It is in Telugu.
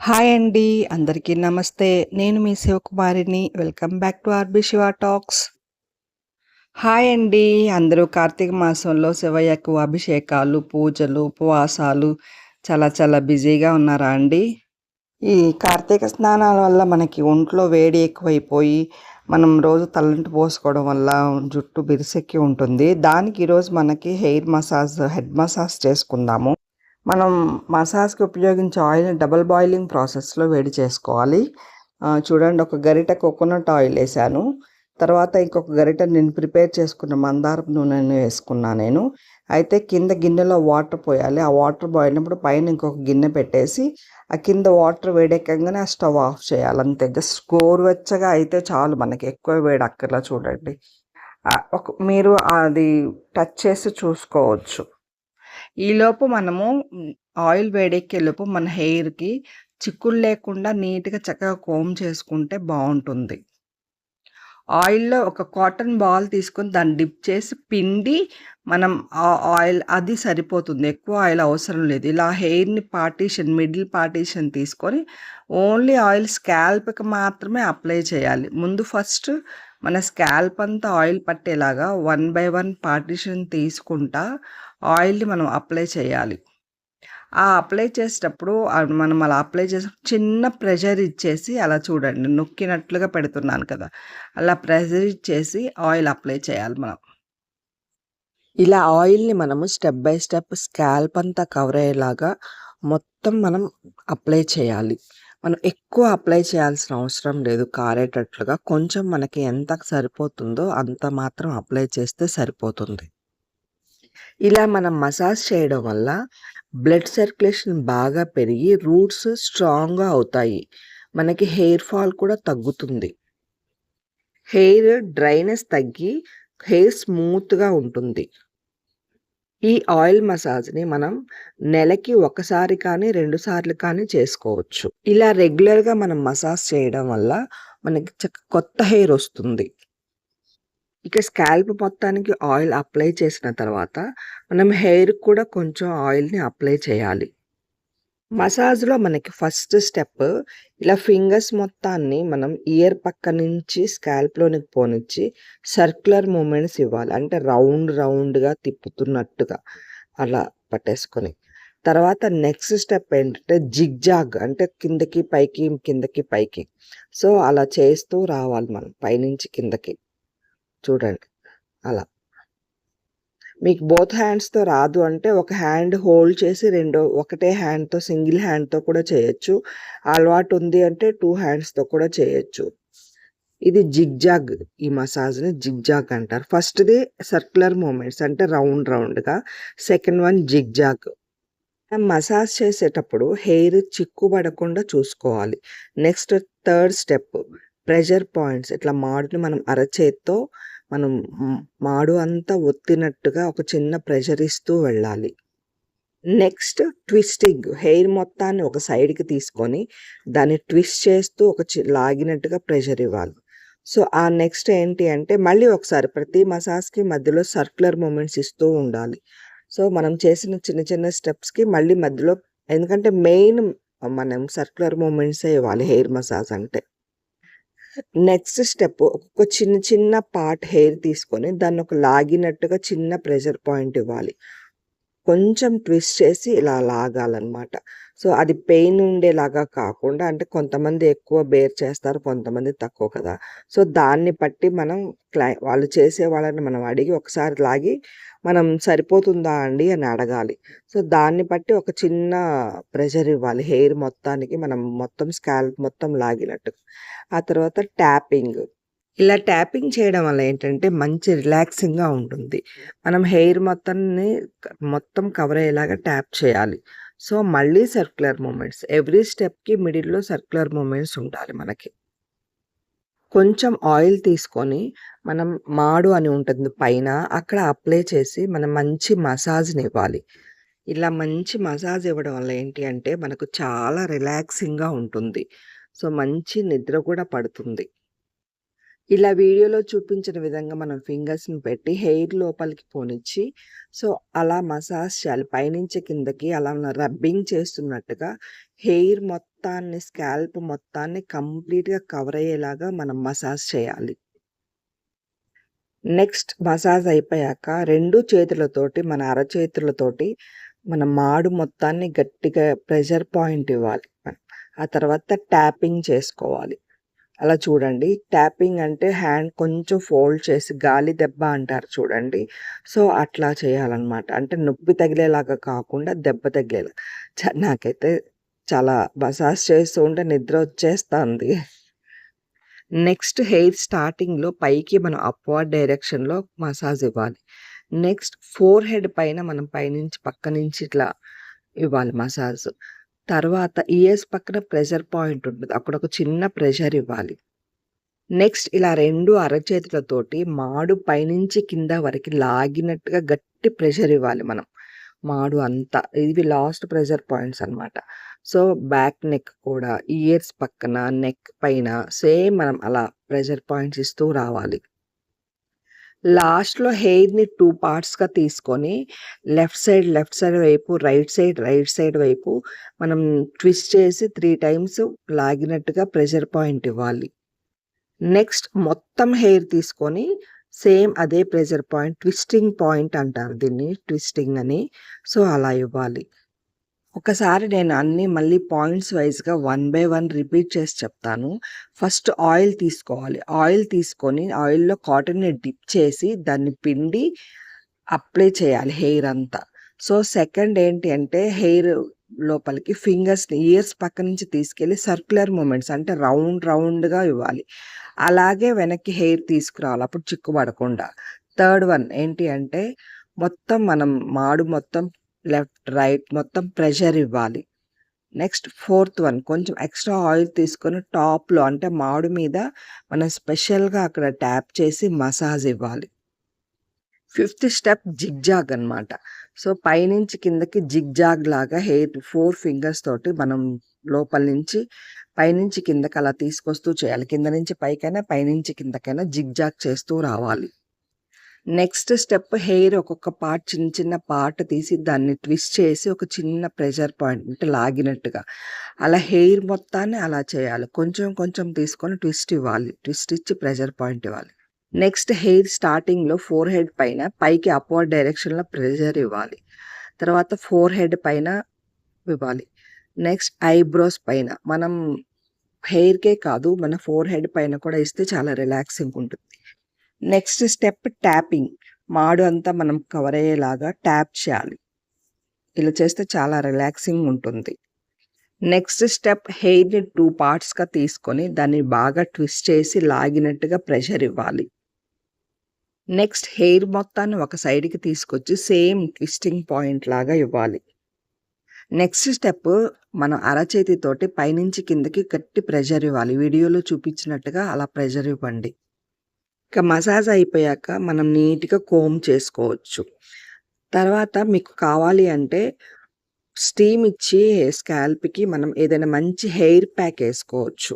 హాయ్ అండి అందరికీ నమస్తే. నేను మీ శివకుమారిని. Welcome back to RB Shiva talks. Hi అండి అందరూ కార్తీక మాసంలో శివయ్యకు అభిషేకాలు పూజలు ఉపవాసాలు చాలా చాలా బిజీగా ఉన్నారా అండి? ఈ కార్తీక స్నానాల వల్ల మనకి ఒంట్లో వేడి ఎక్కువైపోయి మనం రోజు తలంటు పోసుకోవడం వల్ల జుట్టు బిరిసెక్కి ఉంటుంది. దానికి ఈరోజు మనకి హెయిర్ మసాజ్ హెడ్ మసాజ్ చేసుకుందాము. మనం మసాజ్కి ఉపయోగించే ఆయిల్ని డబల్ బాయిలింగ్ ప్రాసెస్లో వేడి చేసుకోవాలి. చూడండి ఒక గరిట కోకోనట్ ఆయిల్ వేసాను. తర్వాత ఇంకొక గరిట నేను ప్రిపేర్ చేసుకున్న మందారపు నూనెను వేసుకున్నా నేను. అయితే కింద గిన్నెలో వాటర్ పోయాలి. ఆ వాటర్ పోయినప్పుడు పైన ఇంకొక గిన్నె పెట్టేసి ఆ కింద వాటర్ వేడెక్కగానే ఆ స్టవ్ ఆఫ్ చేయాలి. అంతే. జస్ట్ గోరువెచ్చగా అయితే చాలు మనకి. ఎక్కువ వేడి అక్కర్లా చూడండి. ఒక మీరు అది టచ్ చేసి చూసుకోవచ్చు. ఈలోపు మనము ఆయిల్ వేడెక్కేలోపు మన హెయిర్కి చిక్కులు లేకుండా నీట్గా చక్కగా కోమ్ చేసుకుంటే బాగుంటుంది ఆయిల్లో ఒక కాటన్ బాల్ తీసుకొని దాన్ని డిప్ చేసి పిండి మనం ఆ ఆయిల్ అది సరిపోతుంది. ఎక్కువ ఆయిల్ అవసరం లేదు. ఇలా హెయిర్ని పార్టీషన్ మిడిల్ పార్టీషన్ తీసుకొని ఓన్లీ ఆయిల్ స్కాల్ప్కి మాత్రమే అప్లై చేయాలి. ముందు ఫస్ట్ మన స్కాల్ప్ అంతా ఆయిల్ పట్టేలాగా వన్ బై వన్ పార్టీషన్ తీసుకుంటా ఆయిల్ని మనం అప్లై చేయాలి. ఆ అప్లై చేసేటప్పుడు మనం అలా అప్లై చేసి చిన్న ప్రెషర్ ఇచ్చేసి అలా చూడండి నొక్కినట్లుగా పెడుతున్నాను కదా! అలా ప్రెషర్ ఇచ్చేసి ఆయిల్ అప్లై చేయాలి మనం. ఇలా ఆయిల్ని మనము స్టెప్ బై స్టెప్ స్కాల్ప్ అంతా కవర్ అయ్యేలాగా మొత్తం మనం అప్లై చేయాలి. మనం ఎక్కువ అప్లై చేయాల్సిన అవసరం లేదు కారేటట్లుగా. కొంచెం మనకి ఎంత సరిపోతుందో అంత మాత్రం అప్లై చేస్తే సరిపోతుంది. ఇలా మనం మసాజ్ చేయడం వల్ల బ్లడ్ సర్క్యులేషన్ బాగా పెరిగి రూట్స్ స్ట్రాంగ్గా అవుతాయి. మనకి హెయిర్ ఫాల్ కూడా తగ్గుతుంది. హెయిర్ డ్రైనెస్ తగ్గి హెయిర్ స్మూత్గా ఉంటుంది. ఈ ఆయిల్ మసాజ్ని మనం నెలకి ఒకసారి కానీ రెండు సార్లు కానీ చేసుకోవచ్చు. ఇలా రెగ్యులర్గా మనం మసాజ్ చేయడం వల్ల మనకి చక్క కొత్త హెయిర్ వస్తుంది. ఇక స్కాల్ప్ మొత్తానికి ఆయిల్ అప్లై చేసిన తర్వాత మనం హెయిర్ కూడా కొంచెం ఆయిల్ని అప్లై చేయాలి. మసాజ్లో మనకి ఫస్ట్ స్టెప్ ఇలా ఫింగర్స్ మొత్తాన్ని మనం ఇయర్ పక్క నుంచి స్కాల్ప్లోనికి పోనిచ్చి సర్క్యులర్ మూమెంట్స్ ఇవ్వాలి. అంటే రౌండ్ రౌండ్గా తిప్పుతున్నట్టుగా అలా పట్టేసుకొని. తర్వాత నెక్స్ట్ స్టెప్ ఏంటంటే జిగ్జాగ్ అంటే కిందకి పైకి కిందకి పైకి. సో అలా చేస్తూ రావాలి మనం పైనుంచి కిందకి. చూడండి. అలా. మీకు బోత్ హ్యాండ్స్తో రాదు అంటే ఒక హ్యాండ్ హోల్డ్ చేసి రెండో ఒకటే హ్యాండ్తో సింగిల్ హ్యాండ్తో కూడా చేయొచ్చు. అలవాటు ఉంది అంటే టూ హ్యాండ్స్తో కూడా చేయొచ్చు. ఇది జిగ్జాగ్ ఈ మసాజ్ని జిగ్జాగ్ అంటారు. ఫస్ట్ది సర్క్యులర్ మూమెంట్స్ అంటే రౌండ్ రౌండ్గా సెకండ్ వన్ జిగ్జాగ్ మసాజ్ చేసేటప్పుడు హెయిర్ చిక్కుబడకుండా చూసుకోవాలి. Next third step pressure points ఇట్లా మాడుని మనం అరచేత్తో మనం మాడు అంతా ఒత్తినట్టుగా ఒక చిన్న ప్రెషర్ ఇస్తూ వెళ్ళాలి. నెక్స్ట్ ట్విస్టింగ్ హెయిర్ మొత్తాన్ని ఒక సైడ్కి తీసుకొని దాన్ని ట్విస్ట్ చేస్తూ ఒక లాగినట్టుగా ప్రెషర్ ఇవ్వాలి. సో ఆ నెక్స్ట్ ఏంటి అంటే మళ్ళీ ఒకసారి ప్రతి మసాజ్కి మధ్యలో సర్క్యులర్ మూమెంట్స్ ఇస్తూ ఉండాలి. సో మనం చేసిన చిన్న చిన్న స్టెప్స్కి మళ్ళీ మధ్యలో ఎందుకంటే మెయిన్ మనం సర్క్యులర్ మూమెంట్సే ఇవ్వాలి హెయిర్ మసాజ్ అంటే. నెక్స్ట్ స్టెప్ ఒక చిన్న చిన్న పార్ట్ హెయిర్ తీసుకొని దాన్ని ఒక లాగినట్టుగా చిన్న ప్రెషర్ పాయింట్ ఇవ్వాలి. కొంచెం ట్విస్ట్ చేసి ఇలా లాగాలన్నమాట. సో అది పెయిన్ ఉండేలాగా కాకుండా అంటే కొంతమంది ఎక్కువ బేర్ చేస్తారు కొంతమంది తక్కువ కదా. సో దాన్ని బట్టి మనం క్లై వాళ్ళు చేసే వాళ్ళని మనం అడిగి ఒకసారి లాగి మనం సరిపోతుందా అండి అని అడగాలి. సో దాన్ని బట్టి ఒక చిన్న ప్రెషర్ ఇవ్వాలి. హెయిర్ మొత్తానికి మనం మొత్తం స్కాల్ప్ మొత్తం లాగినట్టు. ఆ తర్వాత ట్యాపింగ్. ఇలా ట్యాపింగ్ చేయడం వల్ల ఏంటంటే మంచి రిలాక్సింగ్గా ఉంటుంది. మనం హెయిర్ మొత్తాన్ని మొత్తం కవర్ అయ్యేలాగా ట్యాప్ చేయాలి. సో మళ్ళీ సర్క్యులర్ మూమెంట్స్. ఎవ్రీ స్టెప్కి మిడిల్లో సర్క్యులర్ మూమెంట్స్ ఉండాలి మనకి. కొంచెం ఆయిల్ తీసుకొని మనం మాడు అని ఉంటుంది పైన అక్కడ అప్లై చేసి మనం మంచి మసాజ్ని ఇవ్వాలి ఇలా మంచి మసాజ్ ఇవ్వడం వల్ల ఏంటి అంటే మనకు చాలా రిలాక్సింగ్గా ఉంటుంది. సో మంచి నిద్ర కూడా పడుతుంది. ఇలా వీడియోలో చూపించిన విధంగా మనం ఫింగర్స్‌ని పెట్టి హెయిర్ లోపలికి పోనిచ్చి, సో, అలా మసాజ్ చేయాలి. పైనుంచి కిందకి అలా రబ్బింగ్ చేస్తున్నట్టుగా హెయిర్ మొత్తాన్ని, స్కాల్ప్ మొత్తాన్ని కంప్లీట్‌గా కవర్ అయ్యేలాగా మనం మసాజ్ చేయాలి. నెక్స్ట్ మసాజ్ అయిపోయాక రెండు చేతులతోటి మన అరచేతులతోటి మన మాడు మొత్తాన్ని గట్టిగా ప్రెషర్ పాయింట్ ఇవ్వాలి. ఆ తర్వాత ట్యాపింగ్ చేసుకోవాలి. అలా చూడండి. ట్యాపింగ్ అంటే హ్యాండ్ కొంచెం ఫోల్డ్ చేసి గాలి దెబ్బ అంటారు చూడండి. సో, అట్లా చేయాలన్నమాట అంటే నొప్పి తగిలేలాగా కాకుండా దెబ్బ తగిలేలా. నాకైతే చాలా మసాజ్ చేస్తూ ఉంటే నిద్ర వచ్చేస్తుంది నెక్స్ట్ హెయిర్ స్టార్టింగ్‌లో పైకి మనం అప్‌వర్డ్ డైరెక్షన్‌లో మసాజ్ ఇవ్వాలి. నెక్స్ట్ ఫోర్ హెడ్ పైన మనం పైనుంచి పక్క నుంచి ఇట్లా ఇవ్వాలి మసాజ్. తర్వాత ఇయర్స్ పక్కన ప్రెషర్ పాయింట్ ఉంటుంది అక్కడ ఒక చిన్న ప్రెషర్ ఇవ్వాలి. నెక్స్ట్ ఇలా రెండు అరచేతులతోటి మాడు పైనుంచి కింద వరకు లాగినట్టుగా గట్టి ప్రెషర్ ఇవ్వాలి మనం. మాడు అంతా. ఇవి లాస్ట్ ప్రెషర్ పాయింట్స్ అన్నమాట. సో, బ్యాక్ నెక్ కూడా ఇయర్స్ పక్కన, నెక్ పైన సేమ్ మనం అలా ప్రెషర్ పాయింట్స్ ఇస్తూ రావాలి. లాస్ట్‌లో హెయిర్‌ని టూ పార్ట్స్‌గా తీసుకొని లెఫ్ట్ సైడ్, లెఫ్ట్ సైడ్ వైపు, రైట్ సైడ్, రైట్ సైడ్ వైపు మనం ట్విస్ట్ చేసి త్రీ టైమ్స్ లాగినట్టుగా ప్రెషర్ పాయింట్ ఇవ్వాలి. నెక్స్ట్ మొత్తం హెయిర్ తీసుకొని సేమ్ అదే ప్రెషర్ పాయింట్ ట్విస్టింగ్ పాయింట్ అంటారు దీన్ని. ట్విస్టింగ్ అని. సో, అలా ఇవ్వాలి. ఒకసారి నేను అన్నీ మళ్ళీ పాయింట్స్ వైస్‌గా వన్ బై వన్ రిపీట్ చేసి చెప్తాను. ఫస్ట్ ఆయిల్ తీసుకోవాలి. ఆయిల్ తీసుకొని ఆయిల్‌లో కాటన్‌ని డిప్ చేసి దాన్ని పిండి అప్లై చేయాలి హెయిర్ అంతా. సో, సెకండ్ ఏంటి అంటే హెయిర్ లోపలికి ఫింగర్స్‌ని ఇయర్స్ పక్క నుంచి తీసుకెళ్ళి సర్క్యులర్ మూమెంట్స్ అంటే రౌండ్ రౌండ్‌గా ఇవ్వాలి. అలాగే వెనక్కి హెయిర్ తీసుకురావాలి. అప్పుడు చిక్కు పడకుండా. థర్డ్ వన్ ఏంటి అంటే మొత్తం మనం మాడు మొత్తం లెఫ్ట్, రైట్ మొత్తం ప్రెషర్ ఇవ్వాలి. నెక్స్ట్ ఫోర్త్ వన్ కొంచెం ఎక్స్‌ట్రా ఆయిల్ తీసుకొని టాప్‌లో అంటే మాడు మీద మనం స్పెషల్‌గా అక్కడ ట్యాప్ చేసి మసాజ్ ఇవ్వాలి. ఫిఫ్త్ స్టెప్ జిగ్‌జాగ్ అనమాట సో, పైనుంచి కిందకి జిగ్‌జాగ్ లాగా హెయిర్ ఫోర్ ఫింగర్స్ తోటి మనం లోపల నుంచి పైనుంచి కిందకి అలా తీసుకొస్తూ చేయాలి. కింద నుంచి పైకైనా, పైనుంచి కిందకైనా జిగ్‌జాగ్ చేస్తూ రావాలి. నెక్స్ట్ స్టెప్ హెయిర్ ఒక్కొక్క పార్ట్ చిన్న చిన్న పార్ట్ తీసి దాన్ని ట్విస్ట్ చేసి ఒక చిన్న ప్రెషర్ పాయింట్ అంటే లాగినట్టుగా. అలా హెయిర్ మొత్తాన్ని అలా చేయాలి. కొంచెం కొంచెం తీసుకొని ట్విస్ట్ ఇవ్వాలి. ట్విస్ట్ ఇచ్చి ప్రెషర్ పాయింట్ ఇవ్వాలి. నెక్స్ట్ హెయిర్ స్టార్టింగ్‌లో ఫోర్ హెడ్ పైన పైకి అప్‌వర్డ్ డైరెక్షన్‌లో ప్రెషర్ ఇవ్వాలి. తర్వాత ఫోర్ హెడ్ పైన ఇవ్వాలి. నెక్స్ట్ ఐబ్రోస్ పైన మనం హెయిర్‌కే కాదు మన ఫోర్ హెడ్ పైన కూడా ఇస్తే చాలా రిలాక్సింగ్ ఉంటుంది. Next step tapping. మాడు అంతా మనం కవర్ అయ్యేలాగా ట్యాప్ చేయాలి. ఇలా చేస్తే చాలా రిలాక్సింగ్ ఉంటుంది. నెక్స్ట్ స్టెప్ హెయిర్‌ని టూ పార్ట్స్‌గా తీసుకొని దాన్ని బాగా ట్విస్ట్ చేసి లాగినట్టుగా ప్రెషర్ ఇవ్వాలి. నెక్స్ట్ హెయిర్ మొత్తాన్ని ఒక సైడ్‌కి తీసుకొచ్చి సేమ్ ట్విస్టింగ్ పాయింట్ లాగా ఇవ్వాలి. నెక్స్ట్ స్టెప్ మన అరచేతితోటి పైనుంచి కిందకి గట్టి ప్రెషర్ ఇవ్వాలి. వీడియోలో చూపించినట్టుగా అలా ప్రెషర్ ఇవ్వండి. ఇక మసాజ్ అయిపోయాక మనం నీట్‌గా కోమ్ చేసుకోవచ్చు. తర్వాత మీకు కావాలి అంటే స్టీమ్ ఇచ్చి స్కాల్ప్‌కి మనం ఏదైనా మంచి హెయిర్ ప్యాక్ ఏసుకోవచ్చు.